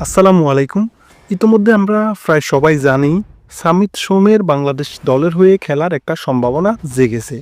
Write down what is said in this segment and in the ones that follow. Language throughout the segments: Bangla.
আসসালামু আলাইকুম। ইতোমধ্যে আমরা প্রায় সবাই জানি, সামিত সোমের বাংলাদেশ দলের হয়ে খেলার একটা সম্ভাবনা জেগেছে।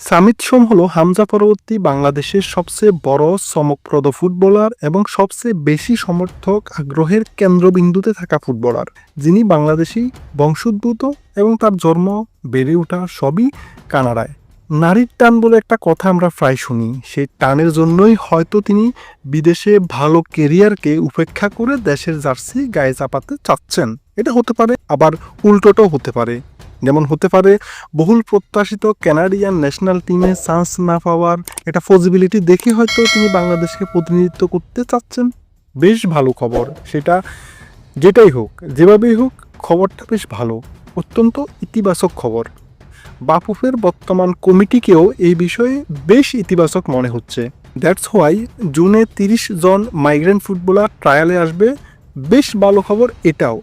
সামিত সোম হলো হামজা পরবর্তী বাংলাদেশের সবচেয়ে বড়, চমকপ্রদ ফুটবলার এবং সবচেয়ে বেশি সমর্থক আগ্রহের কেন্দ্রবিন্দুতে থাকা ফুটবলার। যিনি বাংলাদেশি, বংশোদ্ভূত এবং তার জন্ম বেড়ে ওঠা সবই কানাডায়। নারীর টান বলে একটা কথা আমরা প্রায় শুনি। সেই টানের জন্যই হয়তো তিনি বিদেশে ভালো কেরিয়ারকে উপেক্ষা করে দেশের জার্সি গায়ে চাপাতে চাচ্ছেন। এটা হতে পারে, আবার উল্টোটাও হতে পারে। যেমন হতে পারে, বহুল প্রত্যাশিত ক্যানাডিয়ান ন্যাশনাল টিমে চান্স না পাওয়ার এটা পসিবিলিটি দেখে হয়তো তিনি বাংলাদেশকে প্রতিনিধিত্ব করতে চাচ্ছেন। বেশ ভালো খবর। সেটা যেটাই হোক, যেভাবেই হোক, খবরটা বেশ ভালো। অত্যন্ত ইতিবাচক খবর। বাফুফের বর্তমান কমিটিকেও এই বিষয়ে বেশ ইতিবাচক মনে হচ্ছে। দ্যাটস হোয়াই জুনে তিরিশ জন মাইগ্রেন্ট ফুটবলার ট্রায়ালে আসবে, বেশ ভালো খবর এটাও।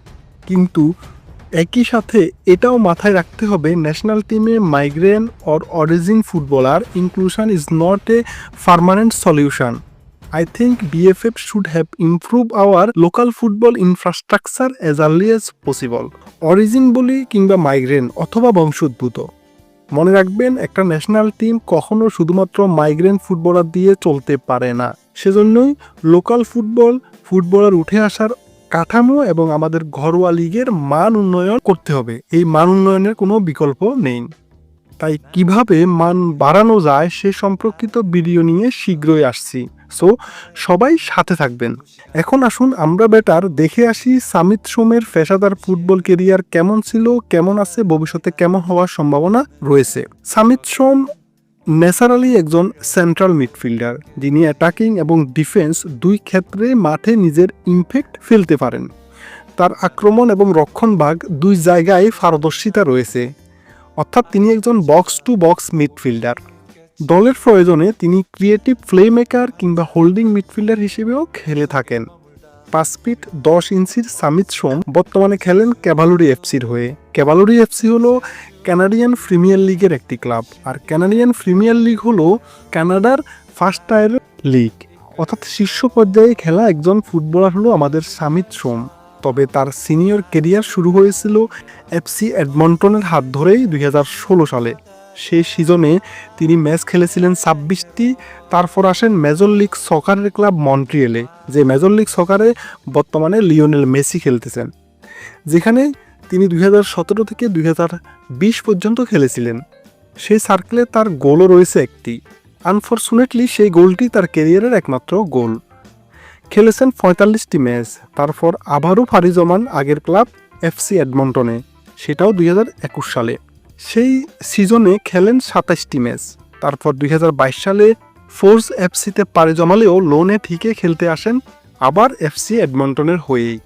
কিন্তু একই সাথে এটাও মাথায় রাখতে হবে ন্যাশনাল টিমে migrant or origin footballer inclusion is not a permanent solution I think BFF should have improved our local football infrastructure as early as possible. Origin বলি কিংবা মাইগ্রেন অথবা বংশোদ্ভূত। মনে রাখবেন, একটা ন্যাশনাল টিম কখনো শুধুমাত্র মাইগ্রেন ফুটবলার দিয়ে চলতে পারে না। সেজন্যই লোকাল ফুটবল ফুটবলার উঠে আসার কাঠামো এবং আমাদের ঘরোয়া লিগের মান উন্নয়ন করতে হবে। এই মান উন্নয়নের কোনো বিকল্প নেই। তাই কীভাবে মান বাড়ানো যায় সে সম্পর্কিত ভিডিও নিয়ে শীঘ্রই আসছি। সো সবাই সাথে থাকবেন। এখন আসুন আমরা বেটার দেখে আসি সামিত সোমের পেশাদার ফুটবল কেরিয়ার কেমন ছিল, কেমন আছে, ভবিষ্যতে কেমন হওয়ার সম্ভাবনা রয়েছে। সামিত সোম ন্যাচারালি একজন সেন্ট্রাল মিডফিল্ডার যিনি অ্যাটাকিং এবং ডিফেন্স দুই ক্ষেত্রে মাঠে নিজের ইমপ্যাক্ট ফেলতে পারেন। তার আক্রমণ এবং রক্ষণভাগ দুই জায়গায় পারদর্শিতা রয়েছে। অর্থাৎ তিনি একজন বক্স টু বক্স মিডফিল্ডার দলের প্রয়োজনে তিনি ক্রিয়েটিভ প্লে মেকার কিংবা হোল্ডিং মিডফিল্ডার হিসেবেও খেলে থাকেন। পাঁচ ফিট দশ ইঞ্চির সামিত সোম বর্তমানে খেলেন ক্যাভালুরি এফসির হয়ে। ক্যাভালুরি এফসি হলো কানাডিয়ান প্রিমিয়ার লিগের একটি ক্লাব, আর ক্যানাডিয়ান প্রিমিয়ার লিগ হলো কানাডার ফার্স্ট টায়ার লিগ। অর্থাৎ শীর্ষ পর্যায়ে খেলা একজন ফুটবলার হলো আমাদের সামিত সোম। তবে তার সিনিয়র কেরিয়ার শুরু হয়েছিল এফসি এডমন্টনের হাত ধরেই দুই হাজার ষোলো সালে। সেই সিজনে তিনি ম্যাচ খেলেছিলেন ছাব্বিশটি, তারপর আসেন মেজর লিগ সকারের ক্লাব মন্ট্রিয়েলে, যে মেজর লিগ সকারে বর্তমানে লিওনেল মেসি খেলতেছেন, যেখানে তিনি দুই হাজার সতেরো থেকে দুই হাজার বিশ পর্যন্ত খেলেছিলেন। সেই সার্কেলে তার গোলও রয়েছে একটি। আনফর্চুনেটলি সেই গোলটি তার কেরিয়ারের একমাত্র গোল। খেলেছেন পঁয়তাল্লিশটি ম্যাচ, তারপর আবারও ফারি জমান আগের ক্লাব এফসি অ্যাডমন্টনে সেটাও দুই হাজার একুশ সালে। সেই সিজনে খেলেন সাতাশটি ম্যাচ। তারপর দুই হাজার বাইশ সালে ফোর্স এফসিতে পাড়ি জমালেও লোনে ঠিকই খেলতে আসেন আবার এফসি এডমন্টনের হয়েই।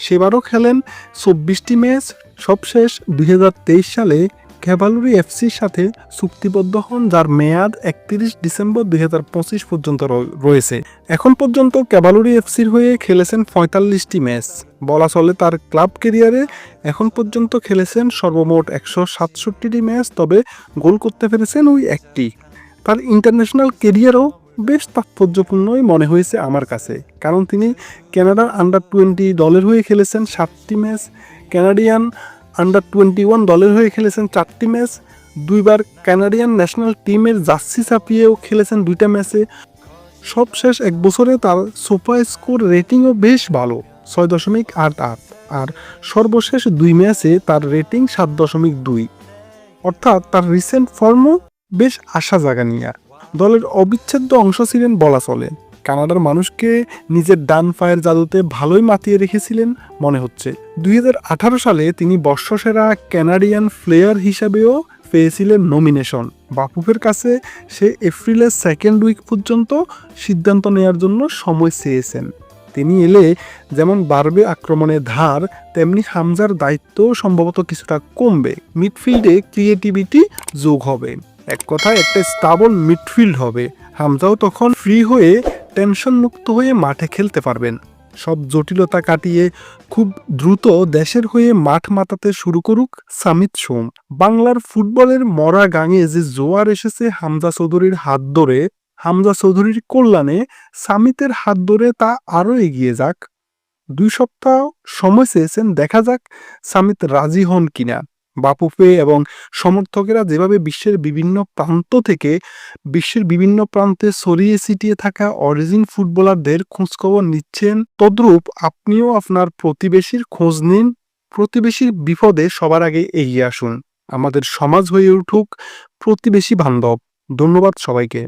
সেবারও খেলেন চব্বিশটি ম্যাচ, সবশেষ দুই হাজার তেইশ সালে ক্যাভালরি এফসির সাথে চুক্তিবদ্ধ হন, যার মেয়াদ একত্রিশ ডিসেম্বর দুই হাজার পঁচিশ পর্যন্ত রয়েছে। এখন পর্যন্ত ক্যাভালরি এফসির হয়ে খেলেছেন পঁয়তাল্লিশটি ম্যাচ। বলা চলে তার ক্লাব কেরিয়ারে এখন পর্যন্ত খেলেছেন সর্বমোট একশো সাতষট্টিটি ম্যাচ, তবে গোল করতে পেরেছেন ওই একটি। তার ইন্টারন্যাশনাল কেরিয়ারও বেশ তাৎপর্যপূর্ণই মনে হয়েছে আমার কাছে, কারণ তিনি কানাডার আন্ডার টোয়েন্টি দলের হয়ে খেলেছেন সাতটি match. Canadian under twenty one দলের হয়ে খেলেছেন চারটি ম্যাচ দুইবার কানাডিয়ান ন্যাশনাল টিমের জার্সি চাপিয়েও খেলেছেন দুইটা ম্যাচে সবশেষ এক বছরে তার সুপার স্কোর রেটিংও বেশ ভালো, ছয় দশমিক আট আট। আর সর্বশেষ দুই ম্যাচে তার রেটিং সাত দশমিক দুই। অর্থাৎ তার রিসেন্ট ফর্মও বেশ আশা জাগা নিয়ে দলের অবিচ্ছেদ্য অংশ ছিলেন বলা চলে কানাডার মানুষকে নিজের ডান পায়ের জাদুতে ভালোই মাতিয়ে রেখেছিলেন মনে হচ্ছে। দু হাজার আঠারো সালে তিনি বর্ষসেরা ক্যানাডিয়ান প্লেয়ার হিসাবেও পেয়েছিলেন নমিনেশন। বাপুফের কাছে সে এপ্রিলের সেকেন্ড উইক পর্যন্ত সিদ্ধান্ত নেয়ার জন্য সময় চেয়েছেন। তিনি এলে যেমন বাড়বে আক্রমণের ধার, তেমনি হামজার দায়িত্ব সম্ভবত কিছুটা কমবে। মিডফিল্ডে ক্রিয়েটিভিটি যোগ হবে। এক কথায় একটা স্টাবল মিডফিল্ড হবে। হামজাও তখন ফ্রি হয়ে টেনশন মুক্ত হয়ে মাঠে খেলতে পারবেন। সব জটিলতা কাটিয়ে খুব দ্রুত দেশের হয়ে মাঠ মাতাতে শুরু করুক সামিত সোম। বাংলার ফুটবলের মরা গাঙে যে জোয়ার এসেছে হামজা চৌধুরীর হাত ধরে, হামজা চৌধুরীর কল্যাণে সামিতের হাত ধরে তা আরও এগিয়ে যাক। দুই সপ্তাহ সময় চেয়েছেন, দেখা যাক সামিত রাজি হন কিনা। বাপুফে এবং সমর্থকেরা যেভাবে বিশ্বের বিভিন্ন প্রান্ত থেকে বিশ্বের বিভিন্ন প্রান্তে ছড়িয়ে ছিটিয়ে থাকা অরিজিন ফুটবলারদের খোঁজখবর নিচ্ছেন, তদ্রূপ আপনিও আপনার প্রতিবেশীর খোঁজ নিন। প্রতিবেশীর বিপদে সবার আগে এগিয়ে আসুন। আমাদের সমাজ হয়ে উঠুক প্রতিবেশী বান্ধব। ধন্যবাদ সবাইকে।